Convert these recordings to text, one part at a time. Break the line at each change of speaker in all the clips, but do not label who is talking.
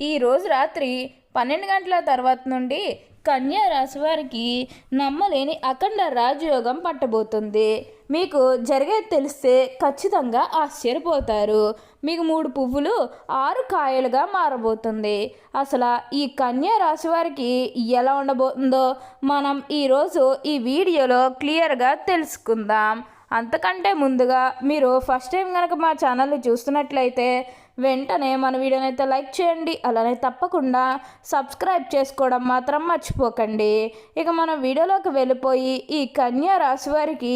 ఈరోజు రాత్రి పన్నెండు గంటల తర్వాత నుండి కన్యా రాశి వారికి నమ్మలేని అఖండ రాజయోగం పట్టబోతుంది. మీకు జరిగేది తెలిస్తే ఖచ్చితంగా ఆశ్చర్యపోతారు. మీకు మూడు పువ్వులు ఆరు కాయలుగా మారబోతుంది. అసలు ఈ కన్యా రాశి వారికి ఎలా ఉండబోతుందో మనం ఈరోజు ఈ వీడియోలో క్లియర్గా తెలుసుకుందాం. అంతకంటే ముందుగా మీరు ఫస్ట్ టైం కనుక మా ఛానల్ని చూస్తున్నట్లయితే వెంటనే మన వీడియోని అయితే లైక్ చేయండి అలానే తప్పకుండా సబ్స్క్రైబ్ చేసుకోవడం మాత్రం మర్చిపోకండి. ఇక మనం వీడియోలోకి వెళ్ళిపోయి ఈ కన్యా రాశి వారికి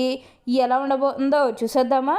ఎలా ఉండబోతుందో చూసేద్దామా?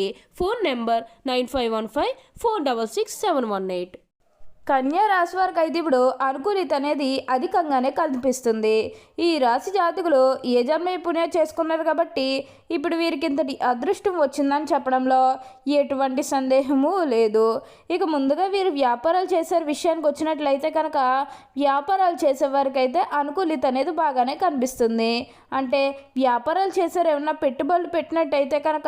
Phone number nine five one five four double six seven one eight.
కన్యా రాశి వారికి అయితే ఇప్పుడు అనుకూలిత అనేది అధికంగానే కనిపిస్తుంది. ఈ రాశి జాతకులు ఏ జన్మ పుణ్యం చేసుకున్నారు కాబట్టి ఇప్పుడు వీరికి ఇంతటి అదృష్టం వచ్చిందని చెప్పడంలో ఎటువంటి సందేహము లేదు. ఇక ముందుగా వీరు వ్యాపారాలు చేసే విషయానికి వచ్చినట్లయితే కనుక వ్యాపారాలు చేసే వారికి అయితే అనుకూలిత అనేది బాగానే కనిపిస్తుంది. అంటే వ్యాపారాలు చేసారు ఏమన్నా పెట్టుబడులు పెట్టినట్టయితే కనుక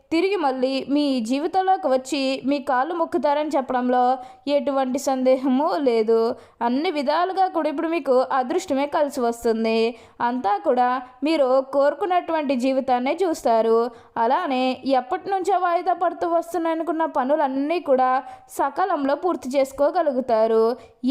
తిరిగి మళ్ళీ మీ జీవితంలోకి వచ్చి మీ కాళ్ళు మొక్కుతారని చెప్పడంలో ఎటువంటి సందేహము లేదు. అన్ని విధాలుగా కూడా ఇప్పుడు మీకు అదృష్టమే కలిసి వస్తుంది. అంతా కూడా మీరు కోరుకున్నటువంటి జీవితాన్నే చూస్తారు. అలానే ఎప్పటి నుంచో వాయిదా పడుతూ వస్తున్నాయనుకున్న పనులన్నీ కూడా సకాలంలో పూర్తి చేసుకోగలుగుతారు.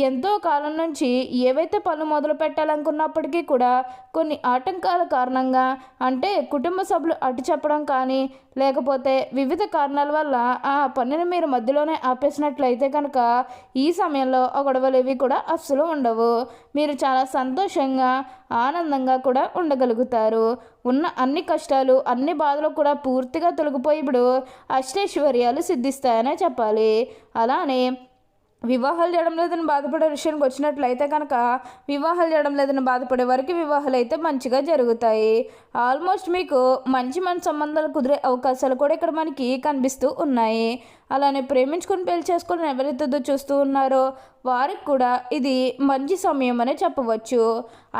ఎంతో కాలం నుంచి ఏవైతే పనులు మొదలు పెట్టాలనుకున్నప్పటికీ కూడా కొన్ని ఆటంకాల కారణంగా అంటే కుటుంబ సభ్యులు అటు చెప్పడం కానీ లేకపోతే వివిధ కారణాల వల్ల ఆ పనిని మీరు మధ్యలోనే ఆపేసినట్లయితే కనుక ఈ సమయంలో ఆ గొడవలు ఇవి కూడా అస్సలు ఉండవు. మీరు చాలా సంతోషంగా ఆనందంగా కూడా ఉండగలుగుతారు. ఉన్న అన్ని కష్టాలు అన్ని బాధలు కూడా పూర్తిగా తొలగిపోయి ఇప్పుడు అష్టైశ్వర్యాలు సిద్ధిస్తాయనే చెప్పాలి. అలానే వివాహాలు చేయడం లేదని బాధపడే విషయానికి వచ్చినట్లయితే కనుక వివాహాలు చేయడం లేదని బాధపడే వారికి వివాహాలు అయితే మంచిగా జరుగుతాయి. ఆల్మోస్ట్ మీకు మంచి మంచి సంబంధాలు కుదిరే అవకాశాలు కూడా ఇక్కడ మనకి కనిపిస్తూ ఉన్నాయి. అలానే ప్రేమించుకొని పెళ్ళి చేసుకుని ఎవరైతే చూస్తూ ఉన్నారో వారికి కూడా ఇది మంచి సమయం అనే చెప్పవచ్చు.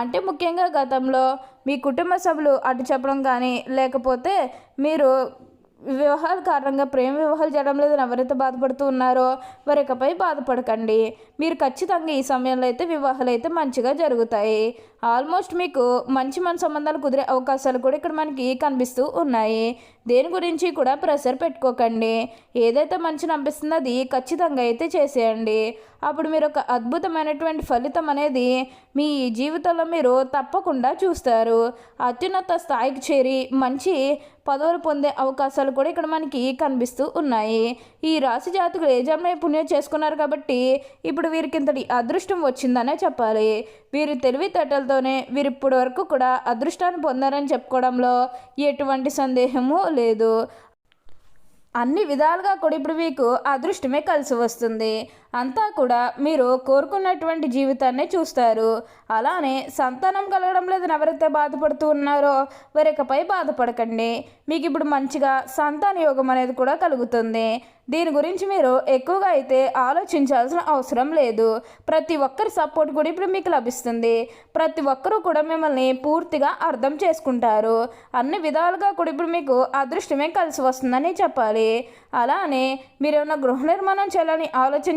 అంటే ముఖ్యంగా గతంలో మీ కుటుంబ సభ్యులు అటు చెప్పడం కానీ లేకపోతే మీరు వివాహాల కారణంగా ప్రేమ వివాహాలు చేయడం లేదని ఎవరైతే బాధపడుతూ ఉన్నారో వారి ఇకపై బాధపడకండి. మీరు ఖచ్చితంగా ఈ సమయంలో అయితే వివాహాలు అయితే మంచిగా జరుగుతాయి. ఆల్మోస్ట్ మీకు మంచి మన సంబంధాలు కుదిరే అవకాశాలు కూడా ఇక్కడ మనకి కనిపిస్తూ ఉన్నాయి. దేని గురించి కూడా ప్రెషర్ పెట్టుకోకండి. ఏదైతే మంచిని అనిపిస్తుందో అది ఖచ్చితంగా అయితే చేసేయండి. అప్పుడు మీరు ఒక అద్భుతమైనటువంటి ఫలితం అనేది మీ జీవితంలో మీరు తప్పకుండా చూస్తారు. అత్యున్నత స్థాయికి చేరి మంచి పదవులు పొందే అవకాశాలు కూడా ఇక్కడ మనకి కనిపిస్తూ ఉన్నాయి. ఈ రాశి జాతకులు ఏ పుణ్యం చేసుకున్నారు కాబట్టి ఇప్పుడు వీరికి ఇంతటి అదృష్టం వచ్చిందనే చెప్పాలి. వీరి తెలివితేటలతోనే వీరు ఇప్పటి వరకు కూడా అదృష్టాన్ని పొందారని చెప్పుకోవడంలో ఎటువంటి సందేహము లేదు. అన్ని విధాలుగా కూడా ఇప్పుడు మీకు అదృష్టమే కలిసి వస్తుంది. అంతా కూడా మీరు కోరుకున్నటువంటి జీవితాన్ని చూస్తారు. అలానే సంతానం కలగడం లేదని ఎవరైతే బాధపడుతూ ఉన్నారో వారికపై బాధపడకండి. మీకు ఇప్పుడు మంచిగా సంతాన యోగం అనేది కూడా కలుగుతుంది. దీని గురించి మీరు ఎక్కువగా అయితే ఆలోచించాల్సిన అవసరం లేదు. ప్రతి ఒక్కరి సపోర్ట్ కూడా ఇప్పుడు మీకు లభిస్తుంది. ప్రతి ఒక్కరూ కూడా మిమ్మల్ని పూర్తిగా అర్థం చేసుకుంటారు. అన్ని విధాలుగా కూడా ఇప్పుడు మీకు అదృష్టమే కలిసి వస్తుందని చెప్పాలి. అలానే మీరు గృహ నిర్మాణం చేయాలని ఆలోచన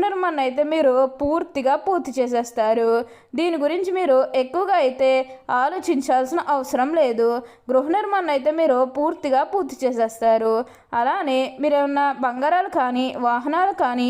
నిర్మాణం అయితే మీరు పూర్తిగా పూర్తి చేసేస్తారు. దీని గురించి మీరు ఎక్కువగా అయితే ఆలోచించాల్సిన అవసరం లేదు. గృహ నిర్మాణం అయితే మీరు పూర్తిగా పూర్తి చేసేస్తారు. అలానే మీరు ఏమన్నా బంగారాలు కానీ వాహనాలు కానీ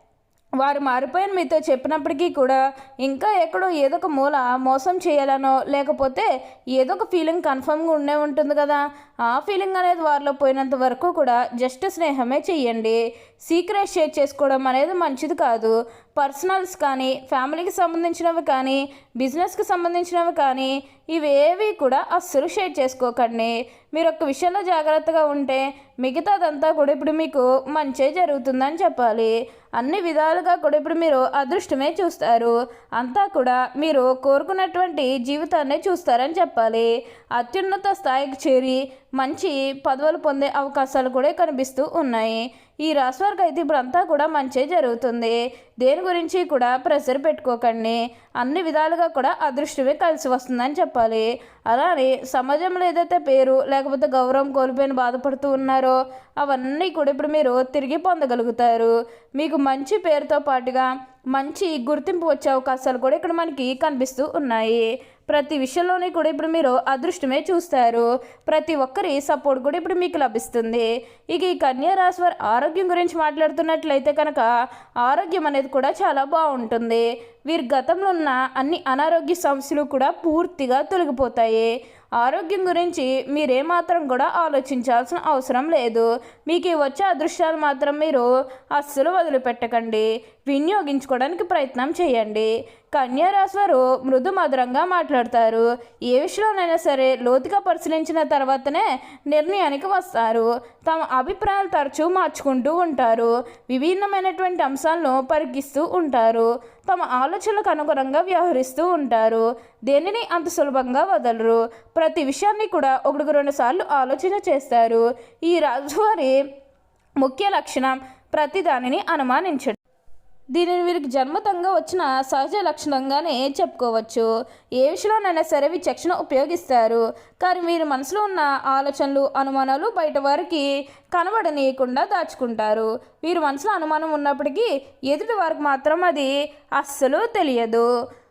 వారు మారిపోయిన మీతో చెప్పినప్పటికీ కూడా ఇంకా ఎక్కడో ఏదో ఒక మూల మోసం చేయాలనో లేకపోతే ఏదో ఒక ఫీలింగ్ కన్ఫర్మ్గా ఉండే ఉంటుంది కదా. ఆ ఫీలింగ్ అనేది వారిలో పోయినంత వరకు కూడా జస్ట్ స్నేహమే చెయ్యండి. సీక్రెట్ షేర్ చేసుకోవడం అనేది మంచిది కాదు. పర్సనల్స్ కానీ ఫ్యామిలీకి సంబంధించినవి కానీ బిజినెస్కి సంబంధించినవి కానీ ఇవేవి కూడా అస్సలు షేర్ చేసుకోకండి. మీరు ఒక్క విషయంలో జాగ్రత్తగా ఉంటే మిగతాదంతా కూడా ఇప్పుడు మీకు మంచే జరుగుతుందని చెప్పాలి. అన్ని విధాలుగా కూడా ఇప్పుడు మీరు అదృష్టమే చూస్తారు. అంతా కూడా మీరు కోరుకున్నటువంటి జీవితాన్ని చూస్తారని చెప్పాలి. అత్యున్నత స్థాయికి చేరి మంచి పదవులు పొందే అవకాశాలు కూడా కనిపిస్తూ ఉన్నాయి. ఈ రాశి వారికి అయితే ఇప్పుడు అంతా కూడా మంచి జరుగుతుంది. దేని గురించి కూడా ప్రెషర్ పెట్టుకోకండి. అన్ని విధాలుగా కూడా అదృష్టమే కలిసి వస్తుందని చెప్పాలి. అలానే సమాజంలో ఏదైతే పేరు లేకపోతే గౌరవం కోల్పోయిన బాధపడుతూ ఉన్నారో అవన్నీ కూడా ఇప్పుడు మీరు తిరిగి పొందగలుగుతారు. మీకు మంచి పేరుతో పాటుగా మంచి గుర్తింపు వచ్చే అవకాశాలు కూడా ఇక్కడ మనకి కనిపిస్తూ ఉన్నాయి. ప్రతి విషయంలోని కూడా ఇప్పుడు మీరు అదృష్టమే చూస్తారు. ప్రతి ఒక్కరి సపోర్ట్ కూడా ఇప్పుడు మీకు లభిస్తుంది. ఇక ఈ కన్యా రాశి వారి ఆరోగ్యం గురించి మాట్లాడుతున్నట్లయితే కనుక ఆరోగ్యం అనేది కూడా చాలా బాగుంటుంది. వీరి గతంలో ఉన్న అన్ని అనారోగ్య సమస్యలు కూడా పూర్తిగా తొలగిపోతాయి. ఆరోగ్యం గురించి మీరేమాత్రం కూడా ఆలోచించాల్సిన అవసరం లేదు. మీకు వచ్చే అదృష్టాలు మాత్రం మీరు అస్సలు వదిలిపెట్టకండి. వినియోగించుకోవడానికి ప్రయత్నం చేయండి. కన్యారాశి వారు మృదు మధురంగా మాట్లాడతారు. ఏ విషయంలోనైనా సరే లోతుగా పరిశీలించిన తర్వాతనే నిర్ణయానికి వస్తారు. తమ అభిప్రాయాలు తరచూ మార్చుకుంటూ ఉంటారు. విభిన్నమైనటువంటి అంశాలను పరికిస్తూ ఉంటారు. తమ ఆలోచనలకు అనుగుణంగా వ్యవహరిస్తూ ఉంటారు. దేనిని అంత సులభంగా వదలరు. ప్రతి విషయాన్ని కూడా ఒకటికి రెండు సార్లు ఆలోచన చేస్తారు. ఈ రాజువారి ముఖ్య లక్షణం ప్రతి దానిని అనుమానించడం. దీనిని వీరికి జన్మతంగా వచ్చిన సహజ లక్షణంగానే చెప్పుకోవచ్చు. ఏ విషయంలోనైనా సరే విచక్షణ ఉపయోగిస్తారు. కానీ వీరి మనసులో ఉన్న ఆలోచనలు అనుమానాలు బయట వారికి కనబడనీయకుండా దాచుకుంటారు. వీరి మనసులో అనుమానం ఉన్నప్పటికీ ఎదుటి వారికి మాత్రం అది అస్సలు తెలియదు.